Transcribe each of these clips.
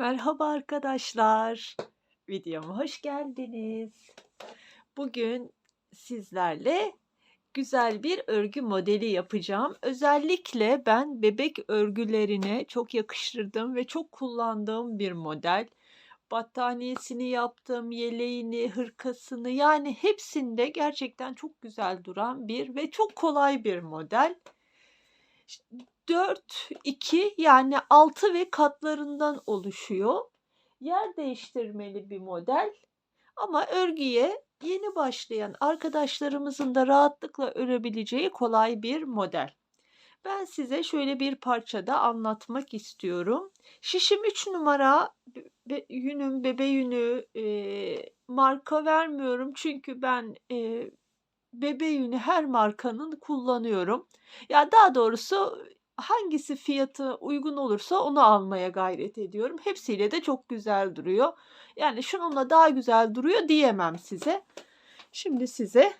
Merhaba arkadaşlar. Videoma hoş geldiniz. Bugün sizlerle güzel bir örgü modeli yapacağım. Özellikle ben bebek örgülerine çok yakıştırdım ve çok kullandığım bir model. Battaniyesini yaptım, yeleğini, hırkasını yani hepsinde gerçekten çok güzel duran bir ve çok kolay bir model. 4, 2 yani 6 ve katlarından oluşuyor. Yer değiştirmeli bir model ama örgüye yeni başlayan arkadaşlarımızın da rahatlıkla örebileceği kolay bir model. Ben size şöyle bir parçada anlatmak istiyorum. Şişim 3 numara be, yünüm bebe yünü e, marka vermiyorum çünkü ben e, bebe yünü her markanın kullanıyorum. Ya daha doğrusu hangisi fiyatı uygun olursa onu almaya gayret ediyorum. Hepsiyle de çok güzel duruyor. Yani şununla daha güzel duruyor diyemem size. Şimdi size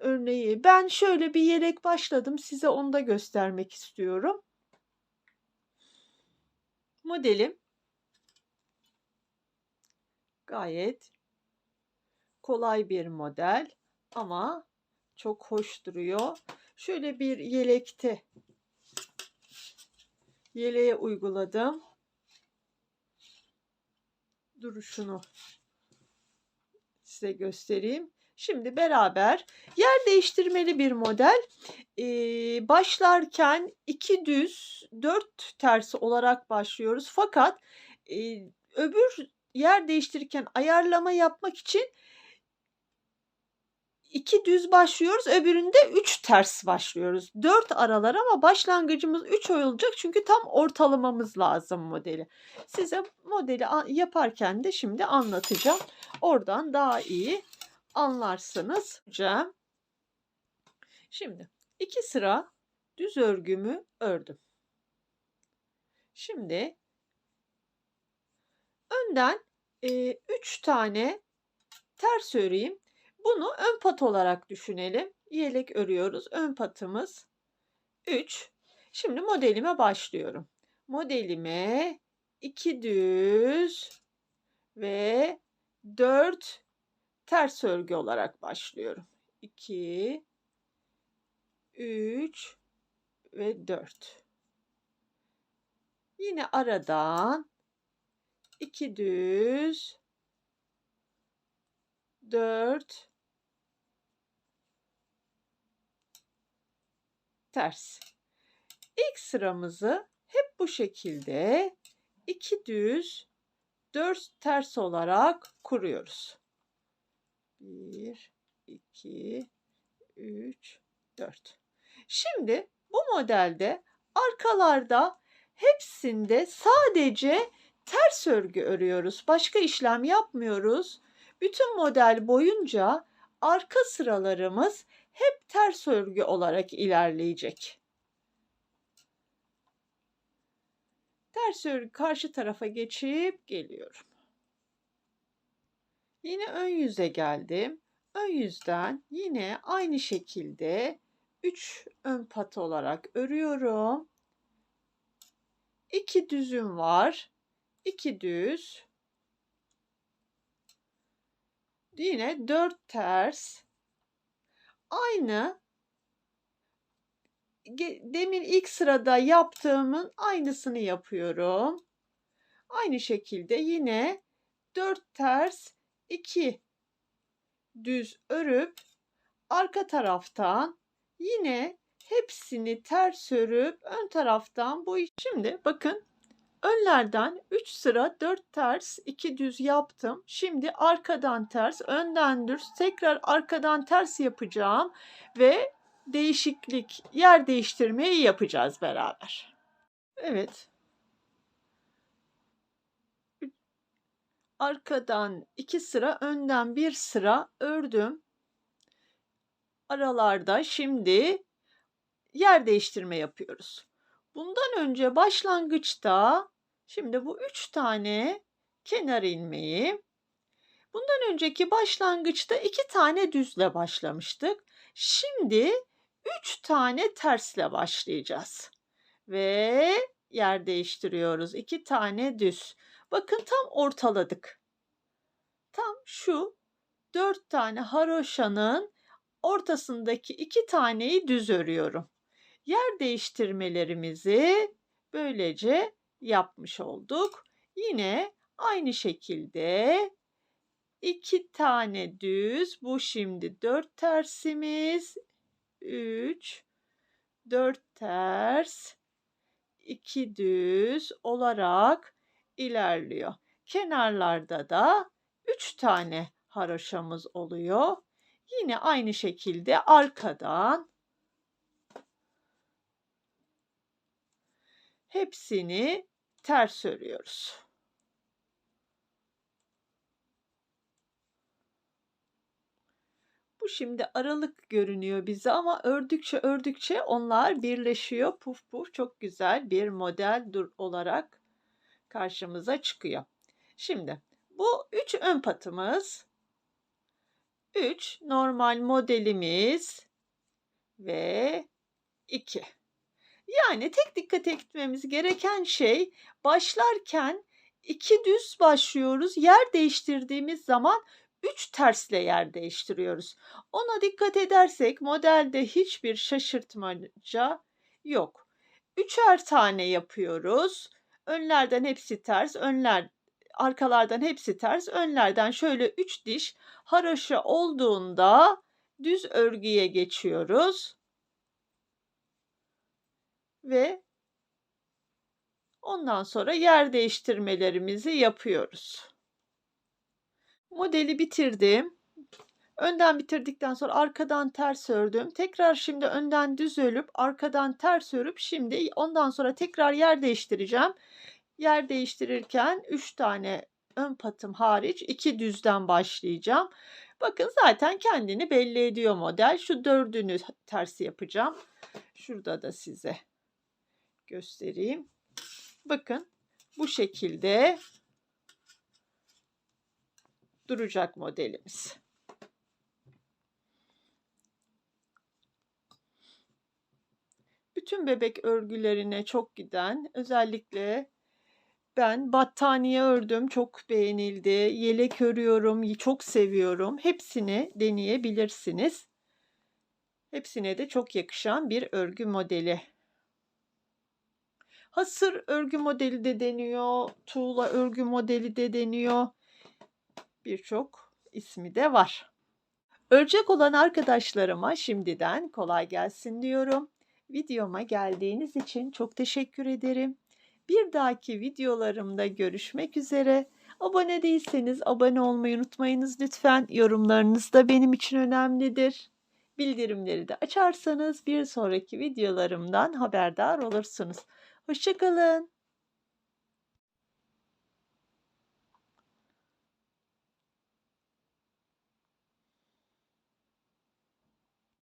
örneği ben şöyle bir yelek başladım. Size onu da göstermek istiyorum. Modelim gayet kolay bir model ama çok hoş duruyor. Şöyle bir yelekte yeleğe uyguladım. Duruşunu size göstereyim. Şimdi beraber yer değiştirmeli bir model. Ee, başlarken iki düz, dört tersi olarak başlıyoruz. Fakat e, öbür yer değiştirirken ayarlama yapmak için iki düz başlıyoruz. Öbüründe üç ters başlıyoruz. Dört aralar ama başlangıcımız üç olacak çünkü tam ortalamamız lazım modeli. Size modeli yaparken de şimdi anlatacağım. Oradan daha iyi anlarsınız. Şimdi iki sıra düz örgümü ördüm. Şimdi önden 3 e, üç tane ters öreyim. Bunu ön pat olarak düşünelim. Yelek örüyoruz. Ön patımız 3. Şimdi modelime başlıyorum. Modelime 2 düz ve 4 ters örgü olarak başlıyorum. 2 3 ve 4. Yine aradan 2 düz 4 ters. İlk sıramızı hep bu şekilde iki düz, dört ters olarak kuruyoruz. Bir, iki, üç, dört. Şimdi bu modelde arkalarda hepsinde sadece ters örgü örüyoruz. Başka işlem yapmıyoruz. Bütün model boyunca arka sıralarımız hep ters örgü olarak ilerleyecek. Ters örgü karşı tarafa geçip geliyorum. Yine ön yüze geldim. Ön yüzden yine aynı şekilde 3 ön pat olarak örüyorum. 2 düzüm var. 2 düz. Yine 4 ters aynı demin ilk sırada yaptığımın aynısını yapıyorum. Aynı şekilde yine 4 ters 2 düz örüp arka taraftan yine hepsini ters örüp ön taraftan bu şimdi bakın Önlerden 3 sıra 4 ters 2 düz yaptım. Şimdi arkadan ters, önden düz, tekrar arkadan ters yapacağım ve değişiklik, yer değiştirmeyi yapacağız beraber. Evet. Arkadan 2 sıra, önden 1 sıra ördüm. Aralarda şimdi yer değiştirme yapıyoruz. Bundan önce başlangıçta şimdi bu üç tane kenar ilmeği bundan önceki başlangıçta iki tane düzle başlamıştık. Şimdi üç tane tersle başlayacağız. Ve yer değiştiriyoruz. İki tane düz. Bakın tam ortaladık. Tam şu dört tane haroşanın ortasındaki iki taneyi düz örüyorum. Yer değiştirmelerimizi böylece yapmış olduk. Yine aynı şekilde iki tane düz. Bu şimdi dört tersimiz. Üç, dört ters, iki düz olarak ilerliyor. Kenarlarda da üç tane haroşamız oluyor. Yine aynı şekilde arkadan hepsini ters örüyoruz. Bu şimdi aralık görünüyor bize ama ördükçe ördükçe onlar birleşiyor. Puf puf çok güzel bir model dur olarak karşımıza çıkıyor. Şimdi bu üç ön patımız, üç normal modelimiz ve iki. Yani tek dikkat etmemiz gereken şey başlarken iki düz başlıyoruz. Yer değiştirdiğimiz zaman 3 tersle yer değiştiriyoruz. Ona dikkat edersek modelde hiçbir şaşırtmaca yok. Üçer tane yapıyoruz. Önlerden hepsi ters, önler arkalardan hepsi ters, önlerden şöyle 3 diş haroşa olduğunda düz örgüye geçiyoruz. Ve ondan sonra yer değiştirmelerimizi yapıyoruz. Modeli bitirdim. Önden bitirdikten sonra arkadan ters ördüm. Tekrar şimdi önden düz örüp arkadan ters örüp şimdi ondan sonra tekrar yer değiştireceğim. Yer değiştirirken 3 tane ön patım hariç 2 düzden başlayacağım. Bakın zaten kendini belli ediyor model. Şu dördünü tersi yapacağım. Şurada da size göstereyim. Bakın bu şekilde duracak modelimiz. Bütün bebek örgülerine çok giden özellikle ben battaniye ördüm çok beğenildi. Yelek örüyorum çok seviyorum. Hepsini deneyebilirsiniz. Hepsine de çok yakışan bir örgü modeli. Hasır örgü modeli de deniyor. Tuğla örgü modeli de deniyor birçok ismi de var. Örecek olan arkadaşlarıma şimdiden kolay gelsin diyorum. Videoma geldiğiniz için çok teşekkür ederim. Bir dahaki videolarımda görüşmek üzere. Abone değilseniz abone olmayı unutmayınız lütfen. Yorumlarınız da benim için önemlidir. Bildirimleri de açarsanız bir sonraki videolarımdan haberdar olursunuz. Hoşçakalın.